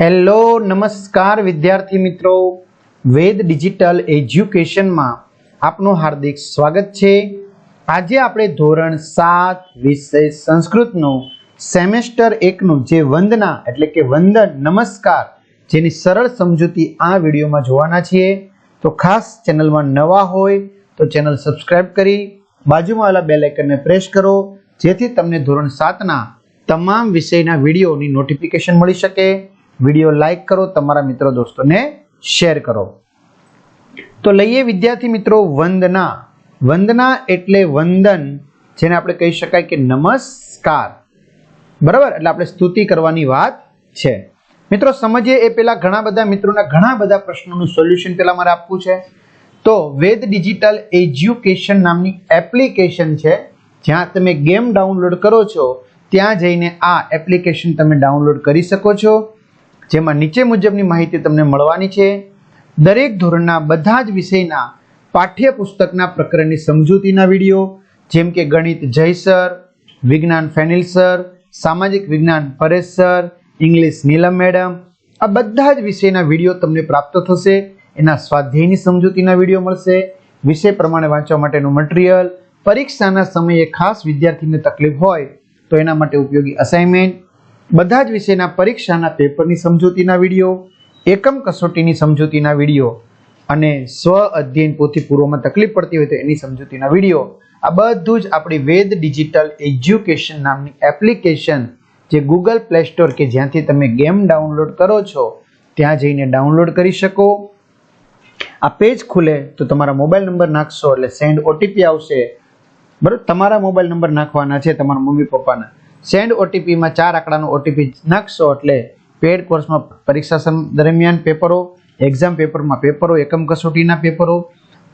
Hello, નમસ્કાર વિદ્યાર્થી મિત્રો. વેદ ડિજિટલ એજ્યુકેશનમાં આપનું હાર્દિક સ્વાગત છે. આજે આપણે ધોરણ સાત વિષય સંસ્કૃતનું સેમેસ્ટર એકનું જે વંદના, એટલે કે વંદન, નમસ્કાર, જેની સરળ સમજૂતી આ વિડીયોમાં જોવાના છીએ. તો ખાસ ચેનલમાં નવા હોય તો ચેનલ સબસ્ક્રાઈબ કરી, બાજુમાં આવેલા બેલ આઇકનને પ્રેસ કરો, જેથી તમને ધોરણ સાતના તમામ વિષયના વિડીયોની નોટિફિકેશન મળી શકે. વીડિયો લાઈક કરો, તમારા મિત્રો દોસ્તોને શેર કરો. તો લઈએ વિદ્યાર્થી મિત્રો વંદના. વંદના એટલે વંદન, જેને આપણે કહી શકાય કે નમસ્કાર. બરાબર? એટલે આપણે સ્તુતિ કરવાની વાત છે. મિત્રો, સમજીએ એ પહેલા ઘણા બધા મિત્રોના ઘણા બધા પ્રશ્નોનું સોલ્યુશન પહેલા મારે આપવું છે. તો વેદ ડિજિટલ એજ્યુકેશન નામની એપ્લિકેશન છે. જ્યાં તમે ગેમ ડાઉનલોડ કરો છો, ત્યાં જઈને આ એપ્લિકેશન તમે ડાઉનલોડ કરી શકો છો. જેમાં નીચે મુજબની માહિતી તમને મળવાની છે. દરેક ધોરણના બધા જ વિષયના પાઠ્યપુસ્તકના પ્રકરણની સમજૂતીના વીડિયો, જેમ કે ગણિત જય સર, વિજ્ઞાન ફેનિલ સર, સામાજિક વિજ્ઞાન Paresh sir, English Neelam madam, આ બધા જ વિષયના વીડિયો તમને પ્રાપ્ત થશે. એના સ્વાધ્યાયની સમજૂતીના વીડિયો મળશે. વિષય પ્રમાણે વાંચવા માટેનું મટીરિયલ, પરીક્ષાના સમયે ખાસ વિદ્યાર્થીને તકલીફ હોય તો એના માટે ઉપયોગી અસાઇનમેન્ટ બધા જ વિષયના પરીક્ષાના પેપરની સમજૂતીના વીડિયો, એકમ કસોટીની સમજૂતીના વીડિયો અને સ્વ અધ્યયન પોથી પૂર્વમાં તકલીફ પડતી હોય તો એની સમજૂતીના વીડિયો. આ બધું જ આપણી વેદ ડિજિટલ એજ્યુકેશન નામની એપ્લિકેશન જે ગૂગલ પ્લે સ્ટોર કે જ્યાંથી તમે ગેમ ડાઉનલોડ કરો છો, ત્યાં જઈને ડાઉનલોડ કરી શકો. આ પેજ ખુલે તો તમારા મોબાઈલ નંબર નાખશો એટલે સેન્ડ ઓટીપી આવશે. બરાબર? તમારા મોબાઈલ નંબર નાખવાના છે તમારા મમ્મી પપ્પાના. સેન્ડ ઓટીપીમાં ચાર આંકડાનો ઓટીપી નાખશો એટલે પેડ કોર્સમાં પરીક્ષા દરમિયાન પેપરો, એક્ઝામ પેપરમાં પેપરો, એકમ કસોટીના પેપરો,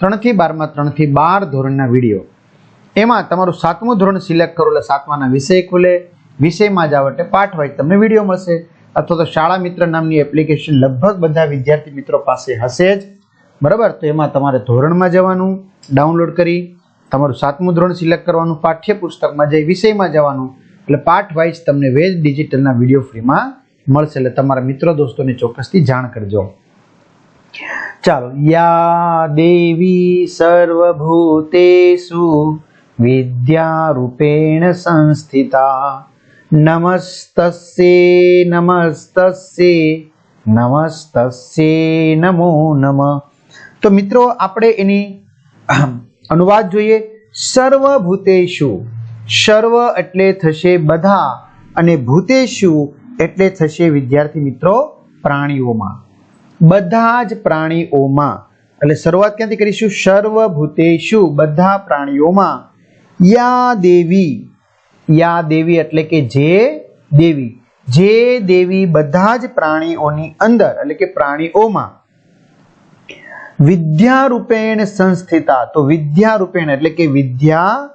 ત્રણથી બારમાં ત્રણથી બાર ધોરણના વીડિયો. એમાં તમારું સાતમું ધોરણ સિલેક્ટ કરો એટલે સાતમાના વિષય ખુલે, વિષયમાં જાવ એટલે પાઠ વાઇઝ તમને વીડિયો મળશે. અથવા તો શાળા મિત્ર નામની એપ્લિકેશન લગભગ બધા વિદ્યાર્થી મિત્રો પાસે હશે જ. બરાબર? તો એમાં તમારે ધોરણમાં જવાનું, ડાઉનલોડ કરી, તમારું સાતમું ધોરણ સિલેક્ટ કરવાનું, પાઠ્યપુસ્તકમાં જઈ વિષયમાં જવાનું એટલે પાઠ વાઇઝ તમને વેદ ડિજિટલના વીડિયો ફ્રીમાં મળશે. એટલે તમારા મિત્રો દોસ્તોને ચોક્કસથી જાણ કરજો. ચાલો યા દેવી સર્વભૂતેષુ વિદ્યારૂપેણ સંસ્થિતા. નમસ્તસ્યે નમસ્તસ્યે નમસ્તસ્યે નમો નમઃ. તો મિત્રો, આપણે એની અનુવાદ જોઈએ. સર્વભૂતેષુ સર્વ એટલે થશે બધા અને ભૂતેશુ એટલે થશે વિદ્યાર્થી મિત્રો પ્રાણીઓમાં. બધા જ પ્રાણીઓમાં. એટલે શરૂઆત ક્યાંથી કરીશું? સર્વ ભૂતેશુ, બધા પ્રાણીઓમાં. યા દેવી. યા દેવી એટલે કે જે દેવી. જે દેવી બધા જ પ્રાણીઓની અંદર એટલે કે પ્રાણીઓમાં વિદ્યા રૂપેણ સંસ્થિતા. તો વિદ્યા રૂપેણ એટલે કે વિદ્યા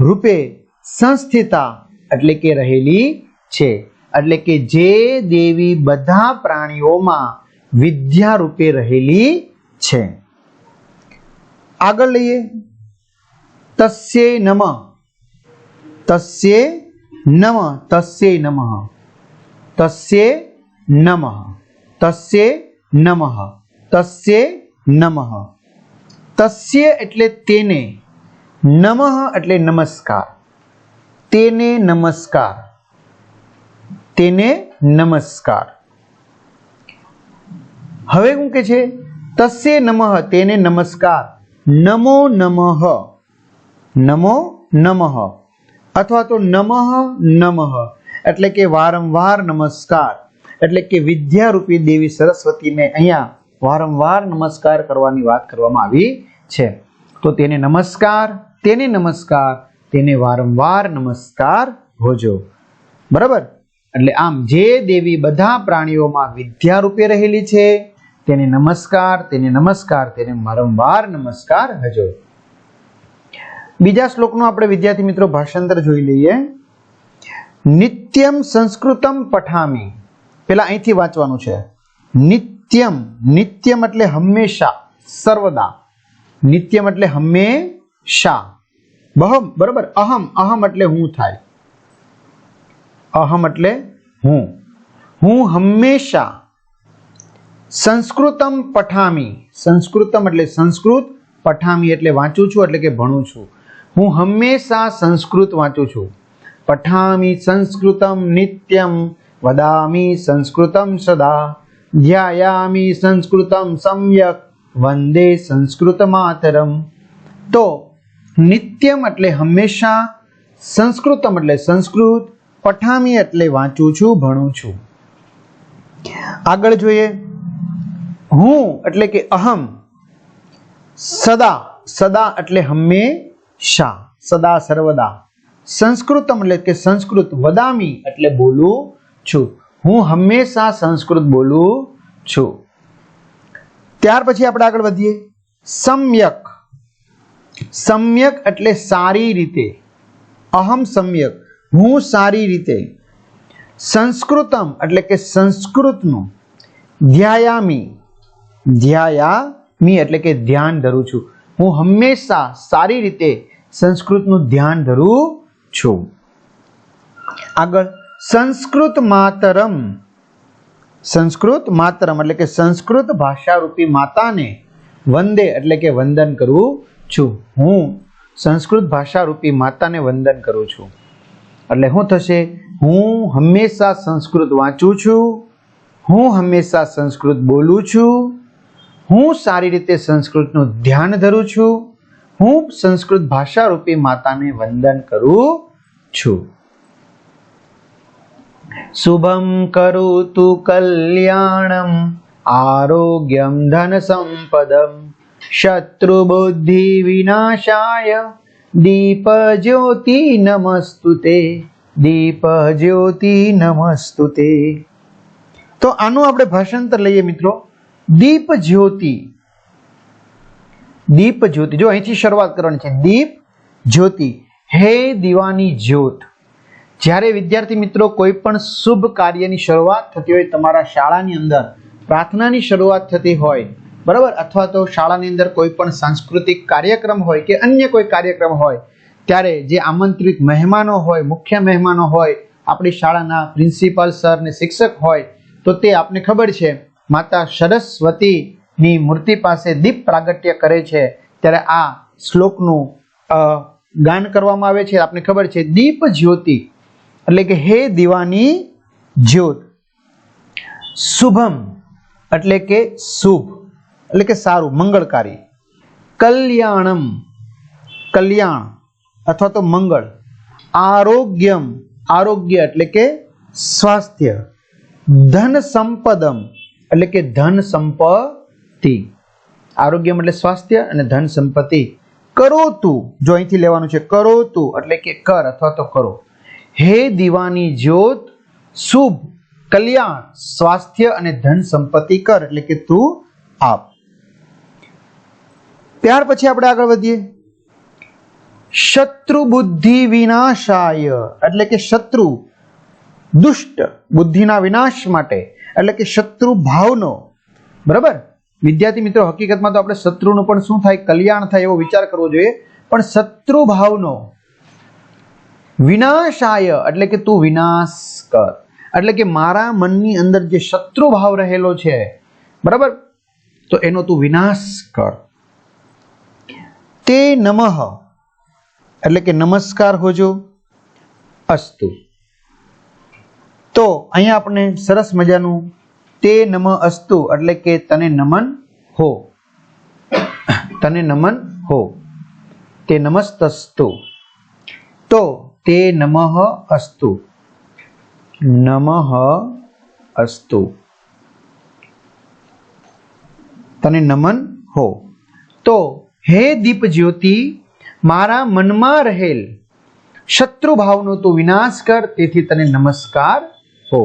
રૂપે સંસ્થિતા એટલે કે રહેલી છે. એટલે કે જે દેવી બધા પ્રાણીઓમાં વિદ્યા રૂપે રહેલી છે. આગળ લઈએ. તસ્ય નમ. તસ્યે નમ. તસ્યે નમઃ. તસ્ય નમઃ. તસ્ય નમઃ. તસ્યે નમ. તસ્ય એટલે તેને. નમઃ એટલે નમસ્કાર. તેને નમસ્કાર. તેને નમસ્કાર. હવે શું કે છે, તસ્ય નમઃ, તેને નમસ્કાર. નમો નમઃ. નમો નમઃ. અથવા તો નમઃ નમઃ. એટલે કે વારંવાર નમસ્કાર. એટલે કે વિદ્યારૂપી દેવી સરસ્વતીને અહીંયા વારંવાર નમસ્કાર કરવાની વાત કરવામાં આવી છે. તો તેને નમસ્કાર તેને નમસ્કાર તેને વારંવાર નમસ્કાર હોજો બરાબર? એટલે આમ જે દેવી બધા પ્રાણીઓમાં વિદ્યા રૂપે રહેલી છે, તેને નમસ્કાર તેને નમસ્કાર, તેને વારંવાર નમસ્કાર હજો. બીજા શ્લોકનું આપણે વિદ્યાર્થી મિત્રો ભાષાંતર જોઈ લઈએ. નિત્યમ સંસ્કૃતમ પઠામી. પેલા અહીંથી વાંચવાનું છે. નિત્યમ નિત્યમ એટલે હંમેશા, સર્વદા. નિત્યમ એટલે હંમેશા. બહમ, બરાબર. અહમ અહમ એટલે હું થાય. અહમ એટલે હું. હું હંમેશા સંસ્કૃતમ પઠામી. સંસ્કૃતમ એટલે સંસ્કૃત, પઠામી એટલે વાંચું છું, એટલે કે ભણું છું. હું હંમેશા સંસ્કૃત વાંચું છું. પઠામી સંસ્કૃતમ નિત્યમ, વદામી સંસ્કૃતમ સદા. ધ્યાયામી સંસ્કૃતમ સમ્યક વંદે સંસ્કૃત માતરમ તો નિત્યમ એટલે હંમેશા, સંસ્કૃતમ એટલે સંસ્કૃત, પઠામી એટલે વાંચું છું, ભણું છું. આગળ જોઈએ. હું એટલે કે અહમ, સદા સદા એટલે હંમેશા, સદા સર્વદા. સંસ્કૃતમ એટલે કે સંસ્કૃત વદામી એટલે બોલું છું. હું હંમેશા સંસ્કૃત બોલું છું. ત્યાર પછી આપણે આગળ વધીએ. સમ્યક સમ્યક એટલે સારી રીતે. અહમ સમ્યક, હું સારી રીતે. સંસ્કૃતમ એટલે કે સંસ્કૃતનું. ધ્યાયામી ધ્યાયામી એટલે કે ધ્યાન ધરું છું. હું હંમેશા સારી રીતે સંસ્કૃતનું ધ્યાન ધરું છું. આગળ, સંસ્કૃત માતરમ. સંસ્કૃત માતરમ એટલે કે સંસ્કૃત ભાષારૂપી માતાને વંદે એટલે કે વંદન કરું છું. હું સંસ્કૃત ભાષારૂપી માતાને વંદન કરું છું. એટલે શું થશે? હું હંમેશા સંસ્કૃત વાંચું છું. હું હંમેશા સંસ્કૃત બોલું છું. હું સારી રીતે સંસ્કૃતનું ધ્યાન ધરું છું. હું સંસ્કૃત ભાષારૂપી માતાને વંદન કરું છું. શુભમ કરોતુ કલ્યાણમ, આરોગ્યમ ધન સંપદમ શત્રુબુદ્ધિ વિનાશાય દીપ જ્યોતિ નમસ્તુતે દીપ જ્યોતિ નમસ્તુતે તો આનું આપણે ભાષાંતર લઈએ મિત્રો દીપ જ્યોતિ દીપ જ્યોતિ જો અહીંથી શરૂઆત કરવાની છે દીપ જ્યોતિ હે દીવાની જ્યોત જ્યારે વિદ્યાર્થી મિત્રો કોઈ પણ શુભ કાર્યની શરૂઆત થતી હોય તમારા શાળાની અંદર પ્રાર્થનાની શરૂઆત થતી હોય બરાબર? અથવા તો શાળાની અંદર કોઈ પણ સાંસ્કૃતિક કાર્યક્રમ હોય કે અન્ય કોઈ કાર્યક્રમ હોય, ત્યારે જે આમંત્રિત મહેમાનો હોય, મુખ્ય મહેમાનો હોય, આપણી શાળાના પ્રિન્સિપાલ સર ને શિક્ષક હોય, તો તે આપને ખબર છે, માતા સરસ્વતીની મૂર્તિ પાસે દીપ પ્રાગટ્ય કરે છે, ત્યારે આ શ્લોકનું ગાન કરવામાં આવે છે. આપને ખબર છે, દીપ જ્યોતિ, એટલે કે હે દીવાની જ્યોત. શુભમ, એટલે કે શુભ. એટલે કે સારું, મંગળકારી. કલ્યાણમ. કલ્યાણ અથવા તો મંગળ. આરોગ્યમ. આરોગ્ય એટલે કે સ્વાસ્થ્ય. ધન સંપદમ એટલે કે ધન સંપત્તિ. આરોગ્યમ એટલે સ્વાસ્થ્ય અને ધન સંપત્તિ. કરો તું જો અહીંથી લેવાનું છે કરો તું એટલે કે કર અથવા તો કરો. હે દીવાની જ્યોત, શુભ, કલ્યાણ, સ્વાસ્થ્ય અને ધન સંપત્તિ કર એટલે કે તું આપ. ત્યાર પછી આપણે આગળ વધીએ. શત્રુ બુદ્ધિ વિનાશાય. એટલે કે શત્રુ દુષ્ટ બુદ્ધિના વિનાશ માટે. એટલે કે શત્રુ ભાવનો. બરાબર? વિદ્યાર્થી મિત્રો, હકીકતમાં તો આપણે શત્રુનું પણ શું થાય? કલ્યાણ થાય એવો વિચાર કરવો જોઈએ. પણ શત્રુ ભાવનો. વિનાશાય. એટલે કે તું વિનાશ કર. એટલે કે મારા મનની અંદર જે શત્રુ ભાવ રહેલો છે. બરાબર? તો એનો તું વિનાશ કર. તે નમઃ. એટલે કે નમસ્કાર હોજો. અસ્તુ. તો અહીંયા આપણે સરસ મજાનું તે નમ અસ્તુ, એટલે કે તને નમન હો. તને નમન હો. તે નમસ્તસ્તુ. તો તે નમઃ અસ્તુ. નમઃ અસ્તુ. તને નમન હો. તો હે દીપ જ્યોતિ મારા મનમાં રહેલ શત્રુ ભાવનો તું વિનાશ કર, તેથી તને નમસ્કાર હો.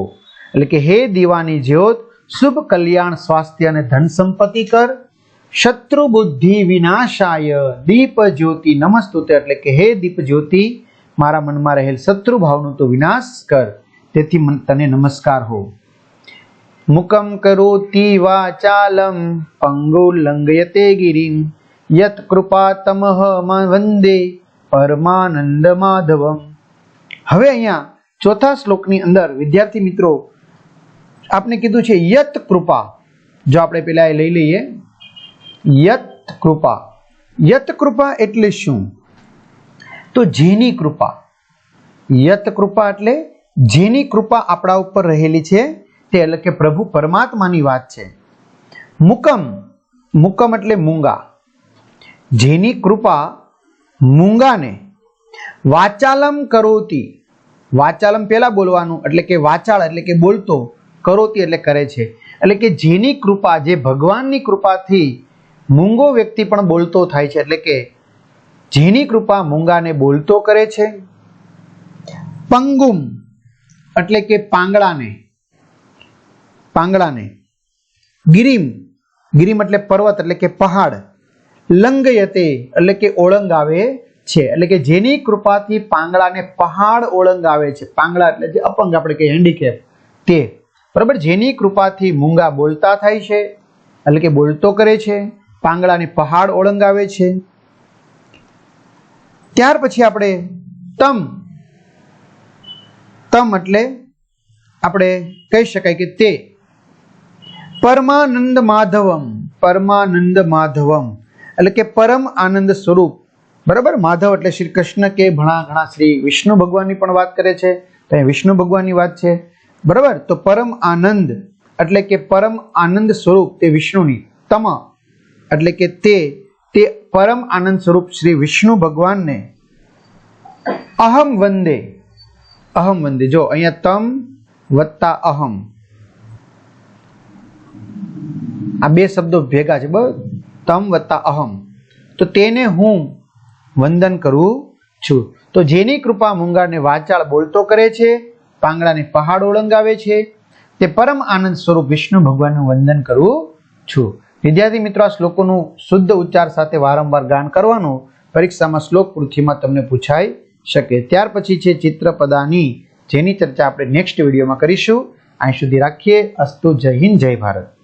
એટલે કે હે દીવાની જ્યોત, શુભ કલ્યાણ, સ્વાસ્થ્ય અને ધન સંપત્તિ કર. શત્રુ બુદ્ધિ વિનાશાય દીપ જ્યોતિ નમસ્તુતે. એટલે કે હે દીપ જ્યોતિ મારા મનમાં રહેલ શત્રુ ભાવનો તું વિનાશ કર, તેથી તને નમસ્કાર હો. મુકમ કરોતિ વાચાલમ પંગુલંઘયતે ગિરિમ. યત કૃપાતમઃ મ- વંદે પરમાનંદ માધવમ હવે અહીંયા ચોથા શ્લોકની અંદર વિદ્યાર્થી મિત્રો, આપને કીધું છે યત કૃપા. જો આપણે પેલા એ લઈ લઈએ. યત કૃપા. યત કૃપા એટલે શું? તો જેની કૃપા. યત કૃપા એટલે જેની કૃપા આપણા ઉપર રહેલી છે, તે એટલે કે પ્રભુ પરમાત્માની વાત છે. મુકમ. મુકમ એટલે મૂંગા. જેની કૃપા મૂંગાને. વાચાલમ કરોતી. વાચાલમ પહેલા બોલવાનું, એટલે કે વાચાળ, એટલે કે બોલતો, કરોતી એટલે કરે છે. એટલે કે જેની કૃપા, જે ભગવાનની કૃપાથી મૂંગો વ્યક્તિ પણ બોલતો થાય છે, એટલે કે જેની કૃપા મૂંગાને બોલતો કરે છે. પંગુમ, એટલે કે પાંગડાને પાંગડાને ગિરિમ ગિરિમ એટલે પર્વત, એટલે કે પહાડ. લંગયતે, એટલે કે ઓળંગ આવે છે. એટલે કે જેની કૃપાથી પાંગડાને પહાડ ઓળંગ આવે છે. પાંગડા એટલે જે અપંગ આપણે કહીએ હેન્ડીકેપ તે. બરાબર? જેની કૃપાથી મૂંગા બોલતા થાય છે, એટલે કે બોલતો કરે છે પાંગડાને પહાડ ઓળંગ આવે છે. ત્યાર પછી આપણે તમ. તમ એટલે આપણે કહી શકાય કે તે. પરમાનંદ માધવમ. પરમાનંદ માધવમ. એટલે કે પરમ આનંદ સ્વરૂપ. બરાબર? માધવ એટલે શ્રી કૃષ્ણ કે ઘણા ઘણા શ્રી વિષ્ણુ ભગવાનની પણ વાત કરે છે. તો અહીં વિષ્ણુ ભગવાનની વાત છે. બરાબર? તો પરમ આનંદ એટલે કે પરમ આનંદ સ્વરૂપ તે વિષ્ણુની. તમ. એટલે કે તે તે પરમ આનંદ સ્વરૂપ શ્રી વિષ્ણુ ભગવાનને અહમ વંદે. અહમ વંદે. જો, અહીંયા તમ વત્તા અહમ. આ બે શબ્દો ભેગા છે. બરાબર તમ વત્તા અહમ. તો તેને હું વંદન કરું છું. તો જેની કૃપા મૂંગાને વાચાળ બોલતો કરે છે પાંગડાને પહાડ ઓળંગાવે છે, તે પરમ આનંદ સ્વરૂપ વિષ્ણુ ભગવાનનું વંદન કરું છું. વિદ્યાર્થી મિત્રો, આ શ્લોકોનું શુદ્ધ ઉચ્ચાર સાથે વારંવાર ગાન કરવાનું પરીક્ષામાં શ્લોક પૃથ્વીમાં તમને પૂછાઈ શકે. ત્યાર પછી છે ચિત્રપદાની, જેની ચર્ચા આપણે નેક્સ્ટ વિડીયોમાં કરીશું. અહીં સુધી રાખીએ. અસ્તુ જય હિન્દ, જય ભારત.